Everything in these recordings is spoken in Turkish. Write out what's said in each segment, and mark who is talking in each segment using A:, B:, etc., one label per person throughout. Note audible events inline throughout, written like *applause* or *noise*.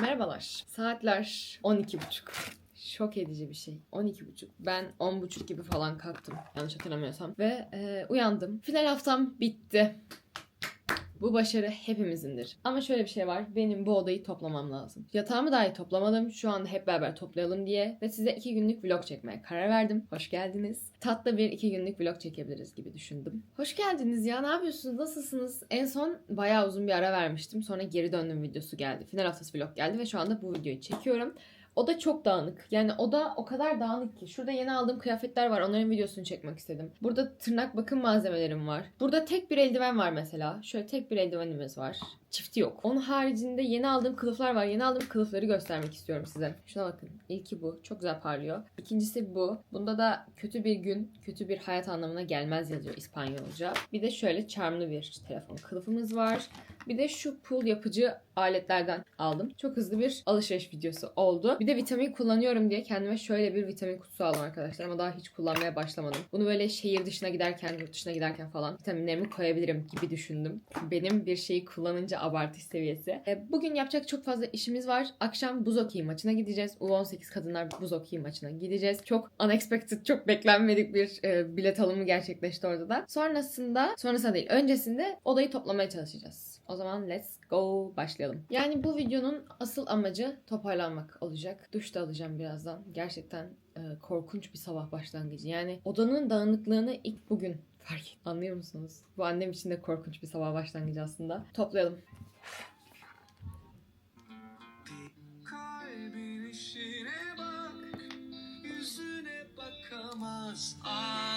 A: Merhabalar. Saatler 12.30. Şok edici bir şey. 12.30. Ben 10.30 gibi falan kalktım. Yanlış hatırlamıyorsam. Ve e, uyandım. Final haftam bitti. Bu başarı hepimizindir. Ama şöyle bir şey var. Benim bu odayı toplamam lazım. Yatağımı dahi toplamadım. Şu anda hep beraber toplayalım diye. Ve size iki günlük vlog çekmeye karar verdim. Hoş geldiniz. Tatlı bir iki günlük vlog çekebiliriz gibi düşündüm. Hoş geldiniz ya. Ne yapıyorsunuz? Nasılsınız? En son bayağı uzun bir ara vermiştim. Sonra geri döndüm videosu geldi. Final haftası vlog geldi ve şu anda bu videoyu çekiyorum. O da çok dağınık. Yani o da o kadar dağınık ki. Şurada yeni aldığım kıyafetler var. Onların videosunu çekmek istedim. Burada tırnak bakım malzemelerim var. Burada tek bir eldiven var mesela. Şöyle tek bir eldivenimiz var. Çifti yok. Onun haricinde yeni aldığım kılıflar var. Yeni aldığım kılıfları göstermek istiyorum size. Şuna bakın. İlki bu. Çok güzel parlıyor. İkincisi bu. Bunda da kötü bir gün, kötü bir hayat anlamına gelmez yazıyor İspanyolca. Bir de şöyle charmlı bir telefon kılıfımız var. Bir de şu pul yapıcı aletlerden aldım. Çok hızlı bir alışveriş videosu oldu. Bir de vitamin kullanıyorum diye kendime şöyle bir vitamin kutusu aldım arkadaşlar ama daha hiç kullanmaya başlamadım. Bunu böyle şehir dışına giderken, yurt dışına giderken falan vitaminlerimi koyabilirim gibi düşündüm. Benim bir şeyi kullanınca abartı seviyesi. E, bugün yapacak çok fazla işimiz var. Akşam buz okey maçına gideceğiz. U18 kadınlar buz okey maçına gideceğiz. Çok unexpected, çok beklenmedik bir e, bilet alımı gerçekleşti orada da. Sonrasında, sonrasında değil, öncesinde odayı toplamaya çalışacağız. O zaman let's go başlayalım. Yani bu videonun asıl amacı toparlanmak olacak. Duş da alacağım birazdan. Gerçekten e, korkunç bir sabah başlangıcı. Yani odanın dağınıklığını ilk bugün fark ettim. Anlıyor musunuz? Bu annem için de korkunç bir sabah başlangıcı aslında. Toplayalım.
B: was
A: I.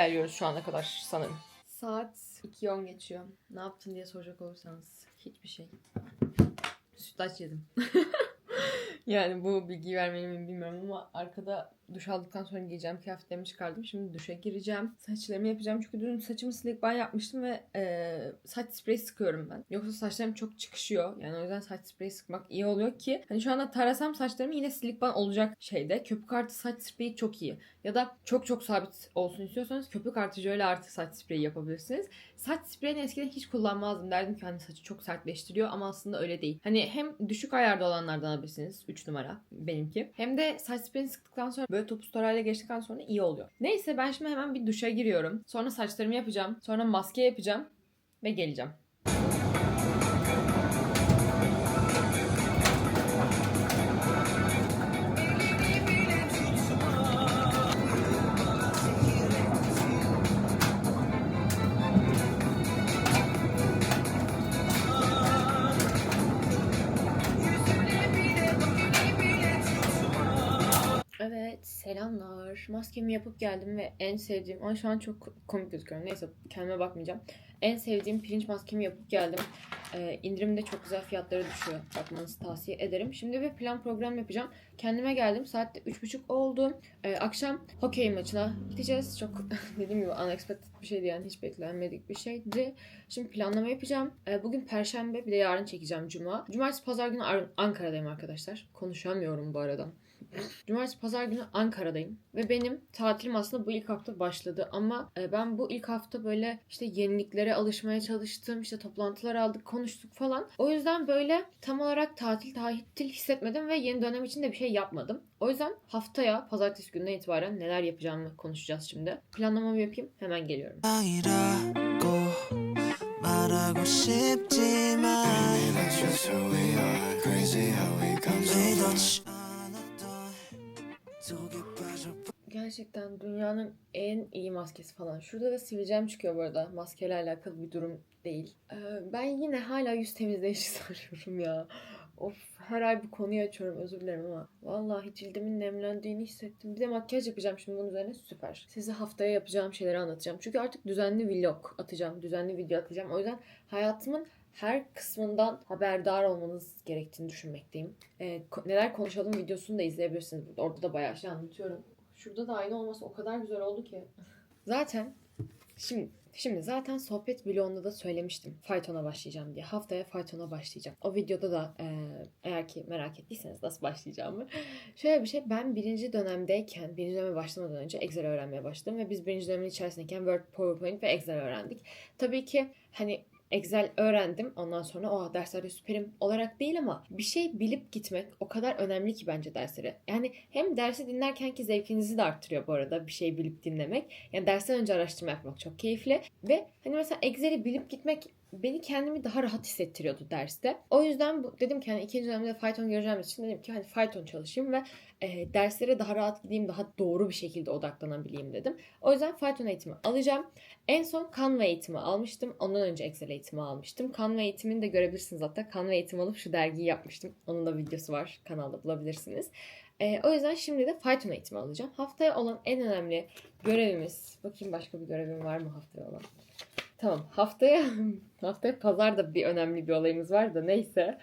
A: ilerliyoruz şu ana kadar sanırım. Saat 2.10 geçiyor. Ne yaptın diye soracak olursanız hiçbir şey. Sütlaç yedim. *laughs* yani bu bilgiyi vermeli miyim bilmiyorum ama arkada duş aldıktan sonra giyeceğim kıyafetlerimi çıkardım. Şimdi duşa gireceğim. Saçlarımı yapacağım çünkü dün saçımı silik ban yapmıştım ve e, saç spreyi sıkıyorum ben. Yoksa saçlarım çok çıkışıyor. Yani o yüzden saç spreyi sıkmak iyi oluyor ki hani şu anda tarasam saçlarım yine silik ban olacak şeyde. Köpük artı saç spreyi çok iyi. Ya da çok çok sabit olsun istiyorsanız köpük artı jöle artı saç spreyi yapabilirsiniz. Saç spreyini eskiden hiç kullanmazdım. Derdim ki hani saçı çok sertleştiriyor ama aslında öyle değil. Hani hem düşük ayarda olanlardan alabilirsiniz. 3 numara benimki. Hem de saç spreyini sıktıktan sonra böyle topuz tarayla geçtikten sonra iyi oluyor. Neyse ben şimdi hemen bir duşa giriyorum. Sonra saçlarımı yapacağım. Sonra maske yapacağım. Ve geleceğim. Selamlar. Maskemi yapıp geldim ve en sevdiğim ama şu an çok komik gözüküyorum. Neyse kendime bakmayacağım. En sevdiğim pirinç maskemi yapıp geldim. Ee, indirimde çok güzel fiyatlara düşüyor. Bakmanızı tavsiye ederim. Şimdi bir plan program yapacağım. Kendime geldim. Saat de 3.30 oldu. Ee, akşam hokey maçına gideceğiz. Çok *laughs* dediğim gibi unexpected bir şeydi yani. Hiç beklenmedik bir şeydi. Şimdi planlama yapacağım. Ee, bugün perşembe bir de yarın çekeceğim cuma. Cumartesi pazar günü Ar- Ankara'dayım arkadaşlar. Konuşamıyorum bu arada. Cumartesi pazar günü Ankara'dayım ve benim tatilim aslında bu ilk hafta başladı ama e, ben bu ilk hafta böyle işte yeniliklere alışmaya çalıştım işte toplantılar aldık konuştuk falan o yüzden böyle tam olarak tatil tatil hissetmedim ve yeni dönem için de bir şey yapmadım. O yüzden haftaya pazartesi gününden itibaren neler yapacağımı konuşacağız şimdi. Planlamamı yapayım hemen geliyorum.
B: 아니라고 말하고 싶지만
C: Baby, that's just who we are. Crazy how we come so far.
A: Gerçekten dünyanın en iyi maskesi falan. Şurada da sivilcem çıkıyor bu arada. Maskeyle alakalı bir durum değil. Ee, ben yine hala yüz temizleyicisi *laughs* arıyorum ya. Of her ay bir konuyu açıyorum özür dilerim ama vallahi cildimin nemlendiğini hissettim. Bir de makyaj yapacağım şimdi bunun üzerine süper. Size haftaya yapacağım şeyleri anlatacağım. Çünkü artık düzenli vlog atacağım. Düzenli video atacağım. O yüzden hayatımın her kısmından haberdar olmanız gerektiğini düşünmekteyim. Ko- neler konuşalım videosunu da izleyebilirsiniz. Orada da bayağı şey anlatıyorum. Şurada da aynı olması o kadar güzel oldu ki. *laughs* Zaten şimdi Şimdi zaten sohbet vlogunda da söylemiştim. Fayton'a başlayacağım diye. Haftaya Fayton'a başlayacağım. O videoda da e, eğer ki merak ettiyseniz nasıl başlayacağımı. *laughs* Şöyle bir şey ben birinci dönemdeyken, birinci döneme başlamadan önce Excel öğrenmeye başladım. Ve biz birinci dönemin içerisindeyken Word, PowerPoint ve Excel öğrendik. Tabii ki hani Excel öğrendim. Ondan sonra o derslerde süperim olarak değil ama bir şey bilip gitmek o kadar önemli ki bence derslere. Yani hem dersi dinlerken ki zevkinizi de arttırıyor bu arada bir şey bilip dinlemek. Yani dersten önce araştırma yapmak çok keyifli. Ve hani mesela Excel'i bilip gitmek beni kendimi daha rahat hissettiriyordu derste. O yüzden bu, dedim ki hani ikinci dönemde Python göreceğim için dedim ki hani Python çalışayım ve e, derslere daha rahat gideyim, daha doğru bir şekilde odaklanabileyim dedim. O yüzden Python eğitimi alacağım. En son Canva eğitimi almıştım. Ondan önce Excel eğitimi almıştım. Canva eğitimini de görebilirsiniz hatta. Canva eğitimi alıp şu dergiyi yapmıştım. Onun da videosu var. Kanalda bulabilirsiniz. E, o yüzden şimdi de Python eğitimi alacağım. Haftaya olan en önemli görevimiz. Bakayım başka bir görevim var mı haftaya olan? Tamam haftaya *laughs* haftaya pazar da bir önemli bir olayımız var da neyse.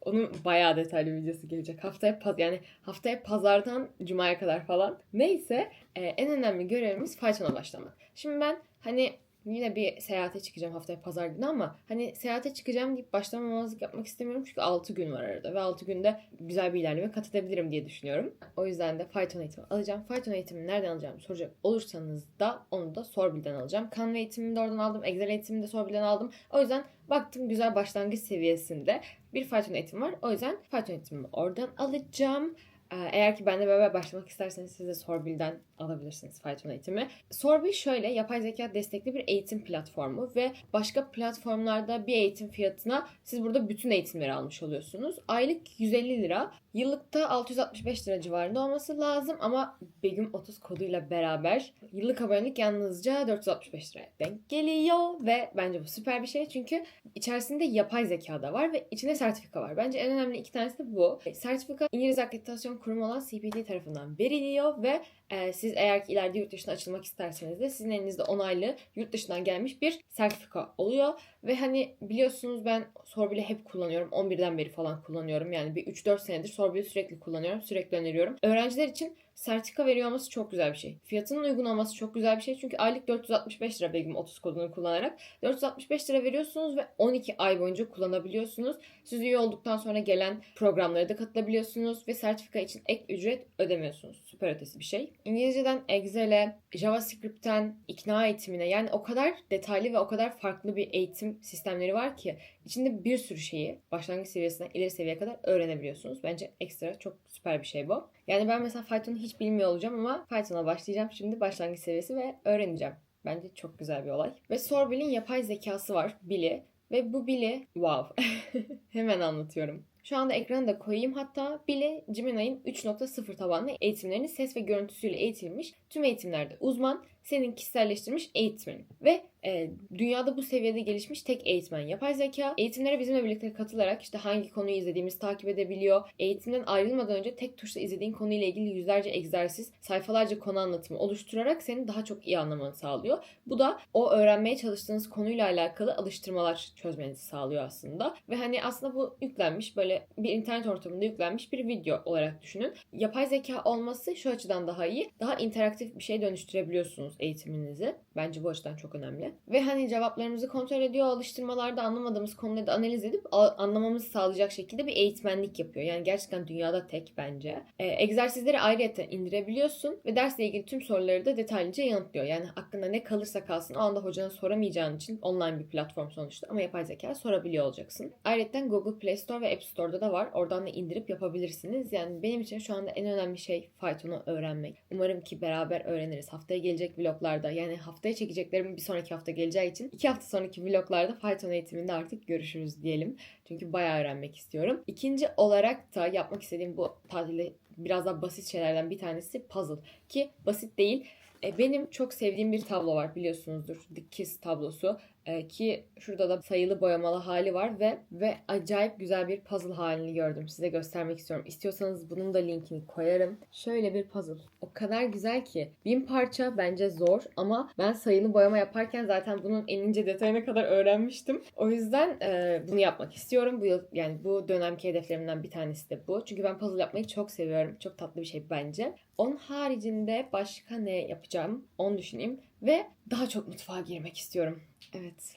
A: Onun bayağı detaylı videosu gelecek. Haftaya paz yani haftaya pazardan cumaya kadar falan. Neyse e, en önemli görevimiz Python'a başlamak. Şimdi ben hani yine bir seyahate çıkacağım haftaya pazar günü ama hani seyahate çıkacağım deyip başlamamazlık yapmak istemiyorum çünkü 6 gün var arada ve 6 günde güzel bir ilerleme kat edebilirim diye düşünüyorum. O yüzden de Python eğitimi alacağım. Python eğitimini nereden alacağımı soracak olursanız da onu da Sorbil'den alacağım. Canva eğitimini de oradan aldım. Excel eğitimini de Sorbil'den aldım. O yüzden baktım güzel başlangıç seviyesinde bir Python eğitimi var. O yüzden Python eğitimimi oradan alacağım. Ee, Eğer ki benimle beraber başlamak isterseniz siz de Sorbil'den alabilirsiniz Python eğitimi. Sorbil şöyle yapay zeka destekli bir eğitim platformu ve başka platformlarda bir eğitim fiyatına siz burada bütün eğitimleri almış oluyorsunuz. Aylık 150 lira, yıllıkta 665 lira civarında olması lazım ama Begüm 30 koduyla beraber yıllık abonelik yalnızca 465 liraya denk geliyor ve bence bu süper bir şey çünkü içerisinde yapay zeka da var ve içinde sertifika var. Bence en önemli iki tanesi de bu. Sertifika İngiliz Akreditasyon Kurumu olan CPT tarafından veriliyor ve e, siz eğer ki ileride yurt dışına açılmak isterseniz de sizin elinizde onaylı yurt dışından gelmiş bir sertifika oluyor. Ve hani biliyorsunuz ben Sorbil'i hep kullanıyorum. 11'den beri falan kullanıyorum. Yani bir 3-4 senedir Sorbil'i sürekli kullanıyorum. Sürekli öneriyorum. Öğrenciler için sertifika veriyor olması çok güzel bir şey. Fiyatının uygun olması çok güzel bir şey. Çünkü aylık 465 lira Begüm 30 kodunu kullanarak 465 lira veriyorsunuz ve 12 ay boyunca kullanabiliyorsunuz. Siz üye olduktan sonra gelen programlara da katılabiliyorsunuz ve sertifika için ek ücret ödemiyorsunuz. Süper ötesi bir şey. İngilizceden Excel'e, JavaScript'ten ikna eğitimine yani o kadar detaylı ve o kadar farklı bir eğitim sistemleri var ki içinde bir sürü şeyi başlangıç seviyesinden ileri seviyeye kadar öğrenebiliyorsunuz. Bence ekstra çok süper bir şey bu. Yani ben mesela Python'u hiç bilmiyor olacağım ama Python'a başlayacağım şimdi başlangıç seviyesi ve öğreneceğim. Bence çok güzel bir olay. Ve Sorbil'in yapay zekası var, Billy. Ve bu Billy, wow. *laughs* Hemen anlatıyorum. Şu anda ekranı da koyayım. Hatta Billy, Gemini'nin 3.0 tabanlı eğitimlerini ses ve görüntüsüyle eğitilmiş. Tüm eğitimlerde uzman, senin kişiselleştirilmiş eğitimin. Ve e, dünyada bu seviyede gelişmiş tek eğitmen yapay zeka. Eğitimlere bizimle birlikte katılarak işte hangi konuyu izlediğimizi takip edebiliyor. Eğitimden ayrılmadan önce tek tuşla izlediğin konuyla ilgili yüzlerce egzersiz, sayfalarca konu anlatımı oluşturarak seni daha çok iyi anlamanı sağlıyor. Bu da o öğrenmeye çalıştığınız konuyla alakalı alıştırmalar çözmenizi sağlıyor aslında. Ve hani aslında bu yüklenmiş böyle bir internet ortamında yüklenmiş bir video olarak düşünün. Yapay zeka olması şu açıdan daha iyi. Daha interaktif bir şey dönüştürebiliyorsunuz eğitiminizi. Bence bu açıdan çok önemli. Ve hani cevaplarımızı kontrol ediyor. Alıştırmalarda anlamadığımız konuları da analiz edip anlamamızı sağlayacak şekilde bir eğitmenlik yapıyor. Yani gerçekten dünyada tek bence. Ee, egzersizleri ayrıca indirebiliyorsun ve dersle ilgili tüm soruları da detaylıca yanıtlıyor. Yani aklında ne kalırsa kalsın o anda hocana soramayacağın için online bir platform sonuçta ama yapay zeka sorabiliyor olacaksın. Ayrıca Google Play Store ve App Store'da da var. Oradan da indirip yapabilirsiniz. Yani benim için şu anda en önemli şey Python'u öğrenmek. Umarım ki beraber öğreniriz. Haftaya gelecek vloglarda yani haftaya çekeceklerim bir sonraki hafta geleceği için iki hafta sonraki vloglarda Python eğitiminde artık görüşürüz diyelim. Çünkü bayağı öğrenmek istiyorum. İkinci olarak da yapmak istediğim bu tatilde biraz daha basit şeylerden bir tanesi puzzle. Ki basit değil. E, benim çok sevdiğim bir tablo var biliyorsunuzdur. Kiss tablosu. Ee, ki şurada da sayılı boyamalı hali var ve ve acayip güzel bir puzzle halini gördüm. Size göstermek istiyorum. İstiyorsanız bunun da linkini koyarım. Şöyle bir puzzle. O kadar güzel ki. Bin parça bence zor ama ben sayılı boyama yaparken zaten bunun en ince detayına kadar öğrenmiştim. O yüzden e, bunu yapmak istiyorum. Bu yıl yani bu dönemki hedeflerimden bir tanesi de bu. Çünkü ben puzzle yapmayı çok seviyorum. Çok tatlı bir şey bence. Onun haricinde başka ne yapacağım? Onu düşüneyim. Ve daha çok mutfağa girmek istiyorum. Evet.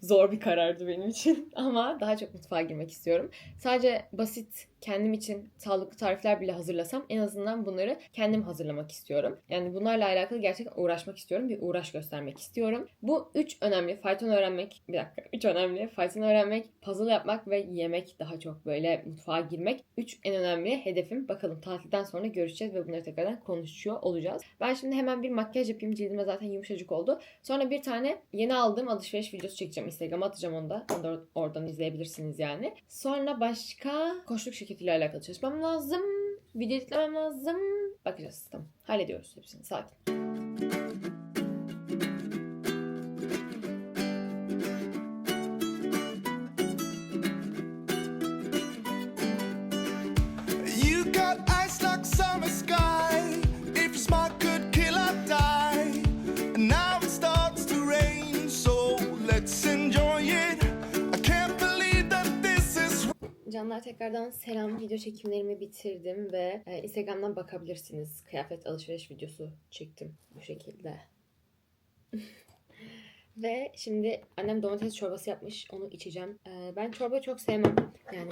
A: Zor bir karardı benim için *laughs* ama daha çok mutfağa girmek istiyorum. Sadece basit kendim için sağlıklı tarifler bile hazırlasam en azından bunları kendim hazırlamak istiyorum. Yani bunlarla alakalı gerçekten uğraşmak istiyorum. Bir uğraş göstermek istiyorum. Bu üç önemli. Fayton öğrenmek. Bir dakika. Üç önemli. Fayton öğrenmek, puzzle yapmak ve yemek daha çok böyle mutfağa girmek. Üç en önemli hedefim. Bakalım tatilden sonra görüşeceğiz ve bunları tekrardan konuşuyor olacağız. Ben şimdi hemen bir makyaj yapayım. Cildime zaten yumuşacık oldu. Sonra bir tane yeni aldığım alışveriş videosu çekeceğim. Instagram'a atacağım onu da. Onu da or- oradan izleyebilirsiniz yani. Sonra başka koşluk şirketiyle alakalı çalışmam lazım. Video editlemem lazım. Bakacağız. Tamam. Hallediyoruz hepsini. Sakin. Canlar tekrardan selam. Video çekimlerimi bitirdim ve e, Instagram'dan bakabilirsiniz. Kıyafet alışveriş videosu çektim bu şekilde. *laughs* ve şimdi annem domates çorbası yapmış. Onu içeceğim. E, ben çorba çok sevmem. Yani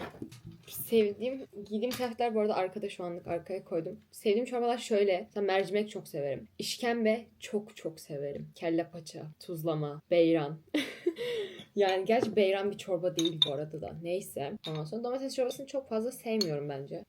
A: sevdiğim, giydiğim kıyafetler bu arada arkada şu anlık arkaya koydum. Sevdiğim çorbalar şöyle. Mesela mercimek çok severim. İşkembe çok çok severim. Kelle paça, tuzlama, beyran. *laughs* Yani gerçi beyran bir çorba değil bu arada da. Neyse. Ondan sonra domates çorbasını çok fazla sevmiyorum bence.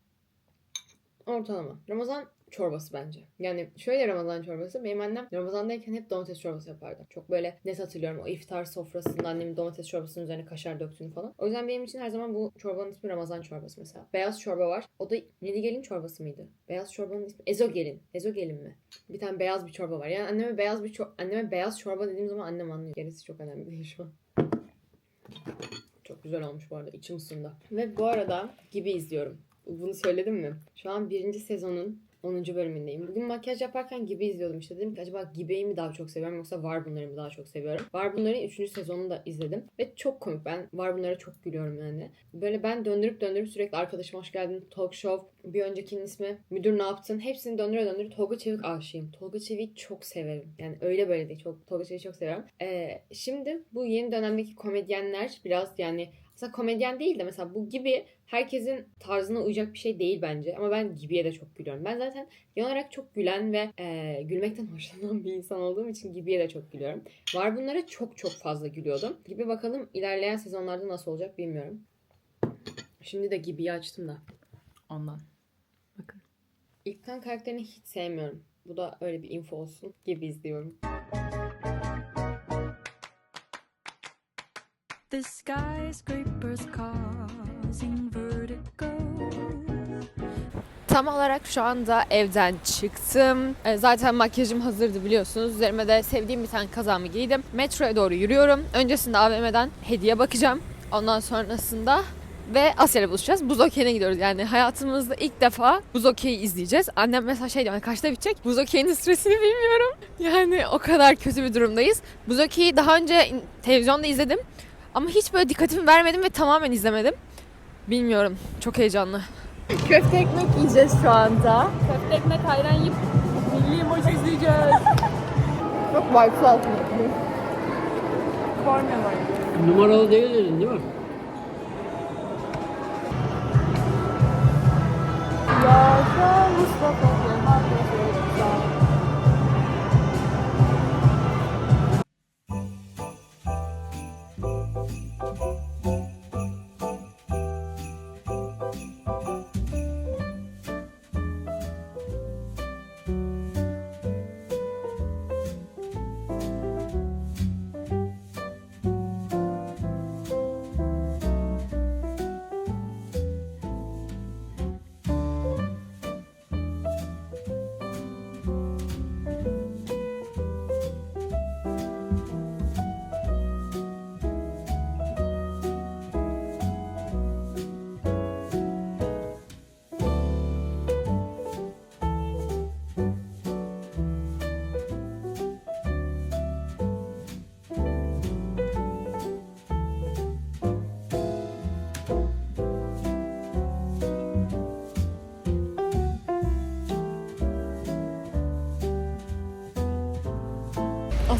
A: Ortalama. Ramazan çorbası bence. Yani şöyle Ramazan çorbası. Benim annem Ramazan'dayken hep domates çorbası yapardı. Çok böyle net hatırlıyorum. O iftar sofrasında annemin domates çorbasının üzerine kaşar döktüğünü falan. O yüzden benim için her zaman bu çorbanın ismi Ramazan çorbası mesela. Beyaz çorba var. O da Nedigelin çorbası mıydı? Beyaz çorbanın ismi Ezogelin. Ezogelin mi? Bir tane beyaz bir çorba var. Yani anneme beyaz bir çor- anneme beyaz çorba dediğim zaman annem anlıyor. Gerisi çok önemli değil şu an. Çok güzel olmuş bu arada. İçim ısındı. Ve bu arada gibi izliyorum. Bunu söyledim mi? Şu an birinci sezonun 10. bölümündeyim. Bugün makyaj yaparken gibi izliyordum işte. Dedim ki acaba Gibe'yi mi daha çok seviyorum yoksa Var Bunlar'ı mı daha çok seviyorum? Var Bunlar'ın 3. sezonunu da izledim. Ve çok komik. Ben Var Bunlar'a çok gülüyorum yani. Böyle ben döndürüp döndürüp sürekli arkadaşım hoş geldin, talk show, bir öncekinin ismi, müdür ne yaptın? Hepsini döndüre döndüre Tolga Çevik aşığım. Tolga Çevik'i çok severim. Yani öyle böyle değil. Çok, Tolga Çevik'i çok seviyorum. Ee, şimdi bu yeni dönemdeki komedyenler biraz yani Mesela komedyen değil de mesela bu gibi herkesin tarzına uyacak bir şey değil bence. Ama ben Gibi'ye de çok gülüyorum. Ben zaten genel olarak çok gülen ve e, gülmekten *laughs* hoşlanan bir insan olduğum için Gibi'ye de çok gülüyorum. Var bunlara çok çok fazla gülüyordum. Gibi bakalım ilerleyen sezonlarda nasıl olacak bilmiyorum. Şimdi de Gibi'yi açtım da. Ondan. Bakın. İlkan karakterini hiç sevmiyorum. Bu da öyle bir info olsun. Gibi izliyorum.
D: The skyscrapers causing vertigo.
A: Tam olarak şu anda evden çıktım. E, Zaten makyajım hazırdı biliyorsunuz. Üzerime de sevdiğim bir tane kazağımı giydim. Metroya doğru yürüyorum. Öncesinde AVM'den hediye bakacağım. Ondan sonrasında ve Asya'yla buluşacağız. Buz okeyine gidiyoruz. Yani hayatımızda ilk defa buz okeyi izleyeceğiz. Annem mesela şey diyor "Hani kaçta bitecek? Buz okeyinin stresini bilmiyorum. *laughs* Yani o kadar kötü bir durumdayız. Buz okeyi daha önce televizyonda izledim. Ama hiç böyle dikkatimi vermedim ve tamamen izlemedim. Bilmiyorum. Çok heyecanlı. Köfte ekmek yiyeceğiz şu anda. Köfte ekmek ayran yiyip milli maç izleyeceğiz. Çok vibesal.
E: Numaralı değil dedin değil mi?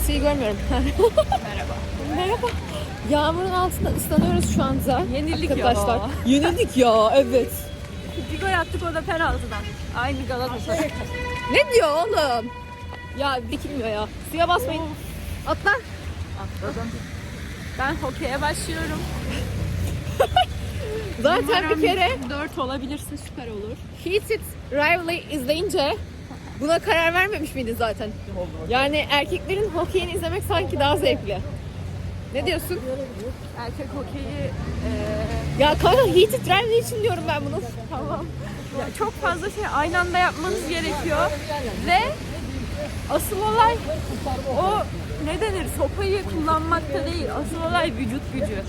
A: Kimseyi görmüyorum. *laughs* Merhaba. Merhaba. Yağmurun altında ıslanıyoruz şu anda.
D: Yenildik
A: Arkadaşlar.
D: ya.
A: Yenildik ya evet.
D: Bir gol attık o da penaltıdan. Aynı Galatasaray. *laughs*
A: Ne diyor oğlum? Ya dikilmiyor ya. Suya basmayın. Atla.
D: Atladım. Ben hokeye başlıyorum.
A: Zaten bir kere
D: 4 olabilirse süper olur.
A: Heated Rivalry izleyince buna karar vermemiş miydin zaten? Yani erkeklerin hokeyini izlemek sanki daha zevkli. Ne diyorsun?
D: Erkek hokeyi eee,
A: Ya kanka Heated Rivalry için diyorum ben bunu.
D: tamam. Ya çok fazla şey aynı anda yapmanız gerekiyor ve asıl olay o ne denir sopayı kullanmakta değil asıl olay vücut gücü.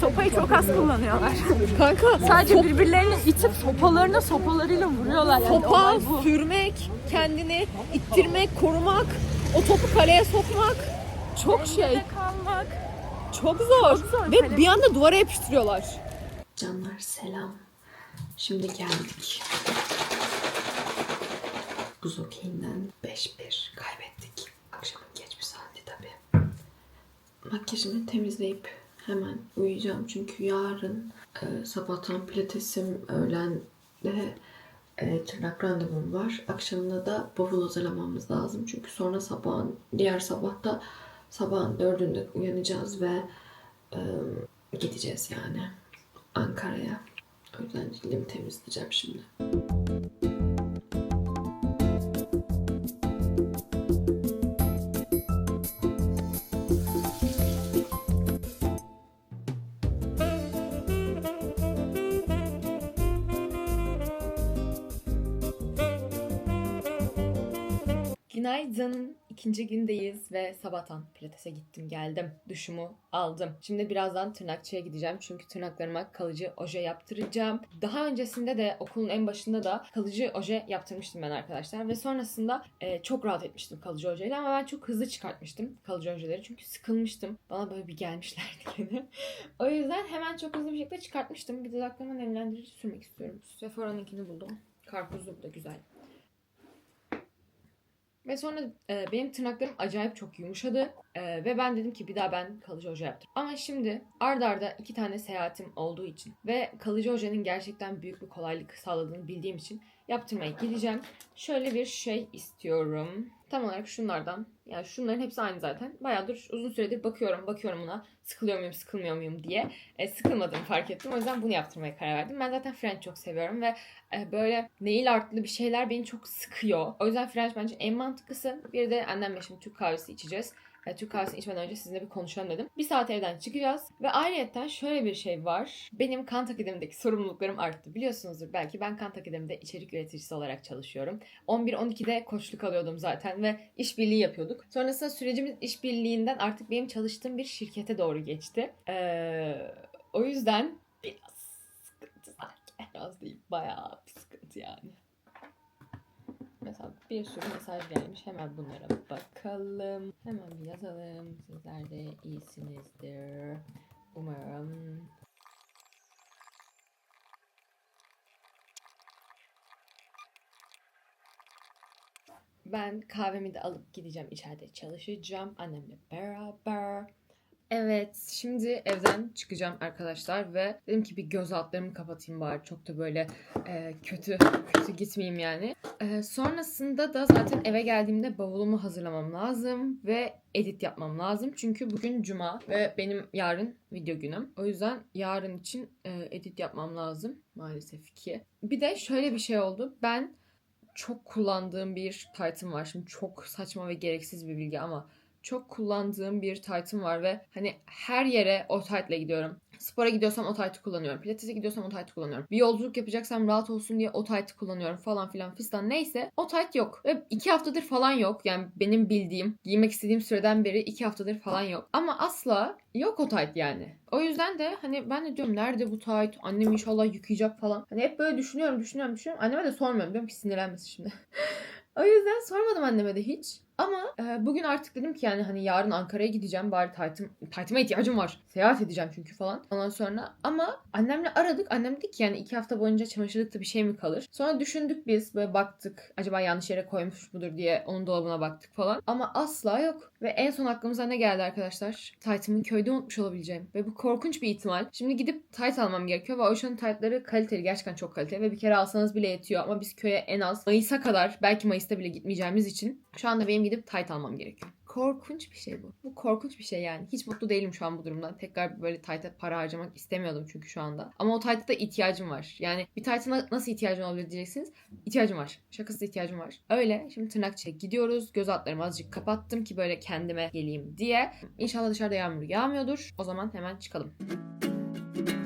D: Sopayı çok az kullanıyorlar. *laughs*
A: Kanka
D: Sadece birbirlerini itip sopalarına sopalarıyla vuruyorlar yani.
A: topa
D: Olay bu.
A: sürmek, kendini ittirmek, korumak, o topu kaleye sokmak çok şey.
D: Dengede kalmak.
A: Çok zor.
D: Çok zor.
A: Ve
D: Kale-
A: bir anda duvara yapıştırıyorlar. Canlar selam. Şimdi geldik. Buz okeyinden 5-1 kaybettik. Akşamın geç. Makyajımı temizleyip hemen uyuyacağım. Çünkü yarın e, sabahtan pilatesim, öğlen de e, tırnak randevum var. Akşamında da bavul hazırlamamız lazım. Çünkü sonra sabahın, diğer sabahta sabahın dördünde uyanacağız ve e, gideceğiz yani Ankara'ya. O yüzden cildimi temizleyeceğim şimdi. Günaydın. İkinci gündeyiz ve sabahtan pilatese gittim geldim. Duşumu aldım. Şimdi birazdan tırnakçıya gideceğim çünkü tırnaklarıma kalıcı oje yaptıracağım. Daha öncesinde de okulun en başında da kalıcı oje yaptırmıştım ben arkadaşlar. Ve sonrasında e, çok rahat etmiştim kalıcı ojeyle ama ben çok hızlı çıkartmıştım kalıcı ojeleri. Çünkü sıkılmıştım. Bana böyle bir gelmişlerdi *laughs* gene. o yüzden hemen çok hızlı bir şekilde çıkartmıştım. Bir dudaklarıma nemlendirici sürmek istiyorum. Sephora'nınkini buldum. Karpuzlu bu da güzel. Ve sonra e, benim tırnaklarım acayip çok yumuşadı. E, ve ben dedim ki bir daha ben kalıcı oje yaptım. Ama şimdi ard arda iki tane seyahatim olduğu için ve kalıcı ojenin gerçekten büyük bir kolaylık sağladığını bildiğim için yaptırmaya gideceğim. Şöyle bir şey istiyorum. Tam olarak şunlardan. Yani şunların hepsi aynı zaten. Bayağıdır uzun süredir bakıyorum bakıyorum buna. Sıkılıyor muyum sıkılmıyor muyum diye. E, sıkılmadığımı fark ettim. O yüzden bunu yaptırmaya karar verdim. Ben zaten French çok seviyorum ve e, böyle nail artlı bir şeyler beni çok sıkıyor. O yüzden French bence en mantıklısı. Bir de annemle şimdi Türk kahvesi içeceğiz. E, Türk kahvesini içmeden önce sizinle bir konuşalım dedim. Bir saat evden çıkacağız. Ve ayrıyetten şöyle bir şey var. Benim Kant Akademi'deki sorumluluklarım arttı. Biliyorsunuzdur belki ben Kant Akademi'de içerik üreticisi olarak çalışıyorum. 11-12'de koçluk alıyordum zaten ve işbirliği yapıyorduk. Sonrasında sürecimiz işbirliğinden artık benim çalıştığım bir şirkete doğru geçti. Ee, o yüzden biraz sıkıntı sanki. Biraz değil bayağı bir sıkıntı yani. Mesela bir sürü mesaj gelmiş. Hemen bunlara bakalım. Hemen bir yazalım. Sizler de iyisinizdir. Umarım. Ben kahvemi de alıp gideceğim. içeride çalışacağım. Annemle beraber. Evet, şimdi evden çıkacağım arkadaşlar ve dedim ki bir göz altlarımı kapatayım bari. Çok da böyle e, kötü kötü gitmeyeyim yani. E, sonrasında da zaten eve geldiğimde bavulumu hazırlamam lazım ve edit yapmam lazım. Çünkü bugün cuma ve benim yarın video günüm. O yüzden yarın için e, edit yapmam lazım maalesef ki. Bir de şöyle bir şey oldu. Ben çok kullandığım bir taytım var. Şimdi çok saçma ve gereksiz bir bilgi ama çok kullandığım bir taytım var ve hani her yere o taytla gidiyorum. Spora gidiyorsam o taytı kullanıyorum. Pilates'e gidiyorsam o taytı kullanıyorum. Bir yolculuk yapacaksam rahat olsun diye o taytı kullanıyorum falan filan fistan neyse. O tayt yok. Ve iki haftadır falan yok. Yani benim bildiğim, giymek istediğim süreden beri iki haftadır falan yok. Ama asla yok o tayt yani. O yüzden de hani ben de diyorum nerede bu tayt? Annem inşallah yıkayacak falan. Hani hep böyle düşünüyorum, düşünüyorum, düşünüyorum. Anneme de sormuyorum. Diyorum ki sinirlenmesin şimdi. *laughs* o yüzden sormadım anneme de hiç. Ama e, bugün artık dedim ki yani hani yarın Ankara'ya gideceğim bari taytım, taytıma ihtiyacım var. Seyahat edeceğim çünkü falan. Ondan sonra ama annemle aradık. Annem dedi ki yani iki hafta boyunca çamaşırlıkta bir şey mi kalır? Sonra düşündük biz böyle baktık. Acaba yanlış yere koymuş mudur diye onun dolabına baktık falan. Ama asla yok. Ve en son aklımıza ne geldi arkadaşlar? Taytımı köyde unutmuş olabileceğim. Ve bu korkunç bir ihtimal. Şimdi gidip tayt almam gerekiyor ve Ocean'ın taytları kaliteli. Gerçekten çok kaliteli. Ve bir kere alsanız bile yetiyor. Ama biz köye en az Mayıs'a kadar belki Mayıs'ta bile gitmeyeceğimiz için şu anda benim gidip tayt almam gerekiyor. Korkunç bir şey bu. Bu korkunç bir şey yani. Hiç mutlu değilim şu an bu durumdan. Tekrar böyle tayta para harcamak istemiyordum çünkü şu anda. Ama o tayta da ihtiyacım var. Yani bir tayta na- nasıl ihtiyacım olabilir diyeceksiniz. İhtiyacım var. Şakasız ihtiyacım var. Öyle. Şimdi tırnakçıya gidiyoruz. Göz altlarımı azıcık kapattım ki böyle kendime geleyim diye. İnşallah dışarıda yağmur yağmıyordur. O zaman hemen çıkalım.
B: You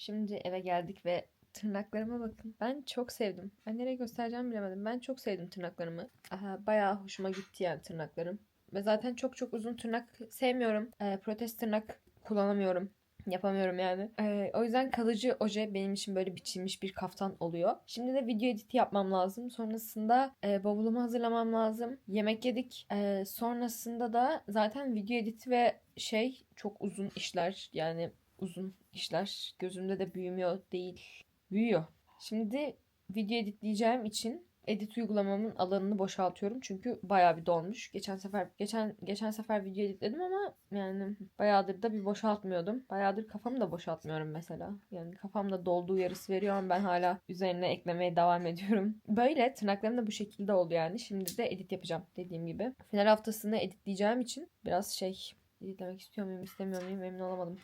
D: Şimdi eve geldik ve tırnaklarıma bakın. Ben çok sevdim. Ben nereye göstereceğimi bilemedim. Ben çok sevdim tırnaklarımı. Aha, bayağı hoşuma gitti yani tırnaklarım. Ve zaten çok çok uzun tırnak sevmiyorum. Ee, protez tırnak kullanamıyorum. Yapamıyorum yani. Ee, o yüzden kalıcı oje benim için böyle biçilmiş bir kaftan oluyor. Şimdi de video editi yapmam lazım. Sonrasında e, bavulumu hazırlamam lazım. Yemek yedik. Ee, sonrasında da zaten video editi ve şey çok uzun işler. Yani uzun işler gözümde de büyümüyor değil. Büyüyor. Şimdi video editleyeceğim için edit uygulamamın alanını boşaltıyorum çünkü bayağı bir dolmuş. Geçen sefer geçen geçen sefer video editledim ama yani bayağıdır da bir boşaltmıyordum. Bayağıdır kafamı da boşaltmıyorum mesela. Yani kafamda dolduğu yarısı veriyor ama ben hala üzerine eklemeye devam ediyorum. Böyle tırnaklarım da bu şekilde oldu yani. Şimdi de edit yapacağım dediğim gibi. Final haftasını editleyeceğim için biraz şey editlemek istiyor muyum istemiyor muyum emin olamadım.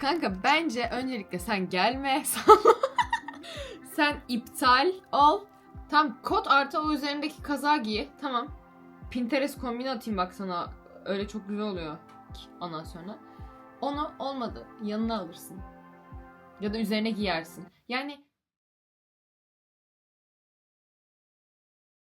A: Kanka bence öncelikle sen gelme. *laughs* sen iptal ol. Tam kot artı o üzerindeki kaza giy. Tamam. Pinterest kombini atayım bak sana. Öyle çok güzel oluyor. Ondan sonra. Onu olmadı. Yanına alırsın. Ya da üzerine giyersin. Yani